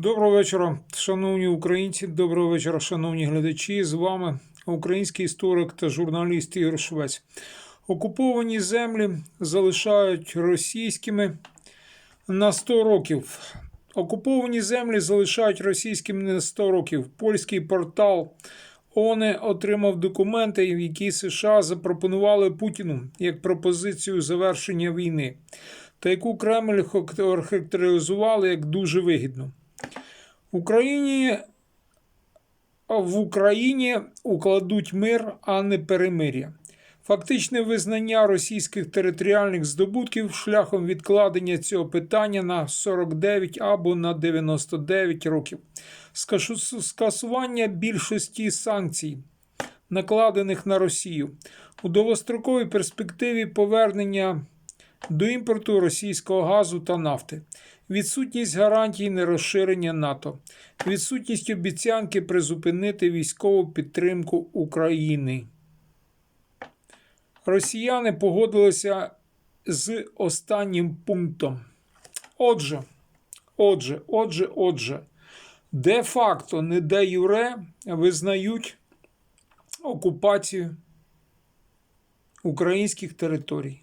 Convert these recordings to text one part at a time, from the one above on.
Доброго вечора, шановні українці. Доброго вечора, шановні глядачі. З вами український історик та журналіст Ігор Швець. Окуповані землі залишають російськими на 100 років. Окуповані землі залишають російськими на 100 років. Польський портал ОНЕ отримав документи, які США запропонували Путіну як пропозицію завершення війни, та яку Кремль характеризували як дуже вигідну. Україні в Україні укладуть мир, а не перемир'я. Фактичне визнання російських територіальних здобутків шляхом відкладення цього питання на 49 або на 99 років, скасування більшості санкцій, накладених на Росію, у довгостроковій перспективі повернення до імпорту російського газу та нафти, відсутність гарантій нерозширення НАТО, відсутність обіцянки призупинити військову підтримку України. Росіяни погодилися з останнім пунктом. Отже, отже, отже, отже, де-факто, не де юре визнають окупацію українських територій.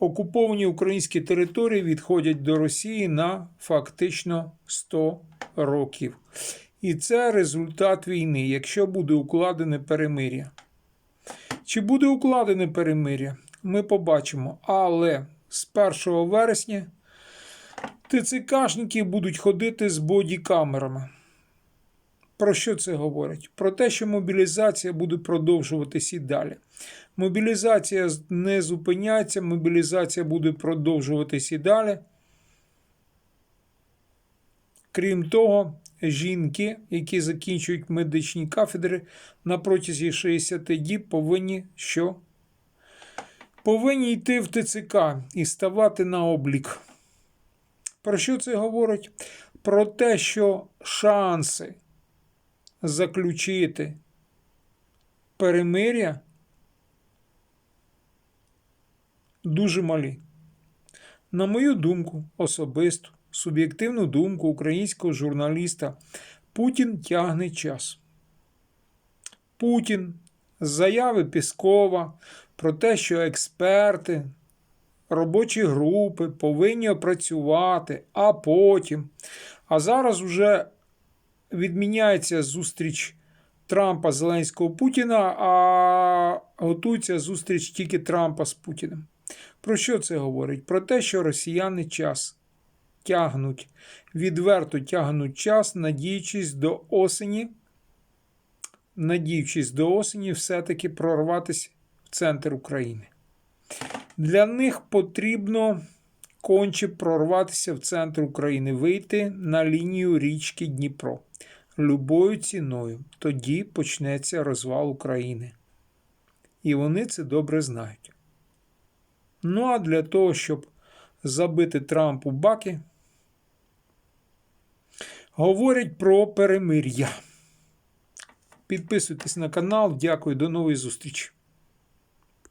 Окуповані українські території відходять до Росії на фактично 100 років. І це результат війни, якщо буде укладене перемир'я. Чи буде укладене перемир'я, ми побачимо. Але з 1 вересня ТЦКшники будуть ходити з бодікамерами. Про що це говорить? Про те, що мобілізація буде продовжуватись і далі. Мобілізація не зупиняється, мобілізація буде продовжуватись і далі. Крім того, жінки, які закінчують медичні кафедри на протязі 60 діб, повинні що? Повинні йти в ТЦК і ставати на облік. Про що це говорить? Про те, що шанси заключити перемир'я дуже малі. На мою думку, особисту, суб'єктивну думку українського журналіста, Путін тягне час. Путін з заяви Піскова про те, що експерти, робочі групи повинні опрацювати, а потім. А зараз вже відміняється зустріч Трампа Зеленського Путіна, а готується зустріч тільки Трампа з Путіним. Про що це говорить? Про те, що росіяни час тягнуть, відверто тягнуть час, надіючись до осені, надіючись до осені, все-таки прорватися в центр України. Для них потрібно конче прорватися в центр України, вийти на лінію річки Дніпро любою ціною. Тоді почнеться розвал України. І вони це добре знають. Ну а для того, щоб забити Трампу баки, говорять про перемир'я. Підписуйтесь на канал. Дякую, до нової зустрічі.